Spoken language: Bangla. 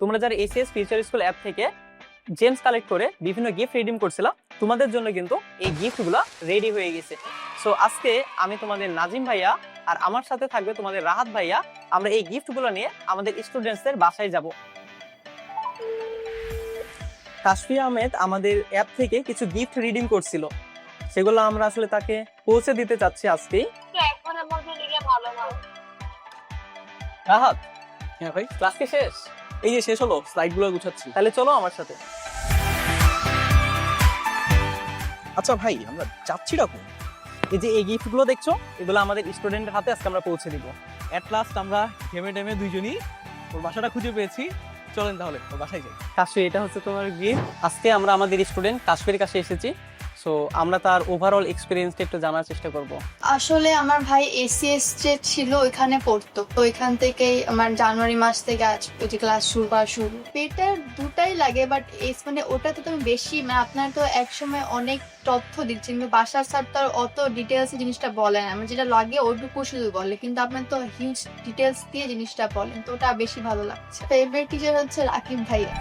তোমরা যারা এসিএস ফিউচার স্কুল অ্যাপ থেকে জেমস কালেক্ট করে বিভিন্ন গিফট রিডিম করছিলাম তোমাদের জন্য কিন্তু এই গিফটগুলো রেডি হয়ে গেছে। সো আজকে আমি তোমাদের নাজিম ভাইয়া আর আমার সাথে থাকবে তোমাদের রাহাত ভাইয়া। আমরা এই গিফটগুলো নিয়ে আমাদের স্টুডেন্টসদের বাসায় যাব। কাশফি আহমেদ আমাদের অ্যাপ থেকে কিছু গিফট রিডিম করছিল। সেগুলো আমরা আসলে তাকে পৌঁছে দিতে চাচ্ছি আজকেই। রাহাত হ্যাঁ ভাই। ক্লাস কি শেষ? এই যে শেষ হলো স্লাইডগুলো গুছাচ্ছি। তাহলে চলো আমার সাথে। আচ্ছা ভাই, আমরা যাচ্ছি রাখো এই যে এই গিফটগুলো দেখছ, এগুলো আমাদের স্টুডেন্টের হাতে আজকে আমরা পৌঁছে দিব। অ্যাট লাস্ট আমরা ঘেমে টেমে দুইজনই ওর বাসাটা খুঁজে পেয়েছি। চলেন তাহলে, ওর বাসায় যাই। কাশ্মীর এটা হচ্ছে তোমার গিফট আজকে আমরা আমাদের স্টুডেন্ট কাশফির কাছে এসেছি। সো আমরা তার ওভারঅল এক্সপিরিয়েন্সটা একটু জানার চেষ্টা করব। আসলে আমার ভাই এসিএস যে ছিল, ওইখানে পড়তো। তো ওইখান থেকেই আমার জানুয়ারি মাস থেকে আজ ওই ক্লাস শুরু বা শুরু। পেটার দুটাই লাগে বাট এস মানে ওটাতে তো বেশি মানে আপনার তো একসময় অনেক তথ্য দিচ্ছে কিন্তু বাসার স্যার তো অত ডিটেলস জিনিসটা বলে না। যেটা লাগে, ওইটুকু শুধু বলে, কিন্তু আপনার তো হিউজ ডিটেলস দিয়ে জিনিসটা বলেন, তো ওটা বেশি ভালো লাগছে। ফেভারিট টিচার হচ্ছে রাকিব ভাইয়া।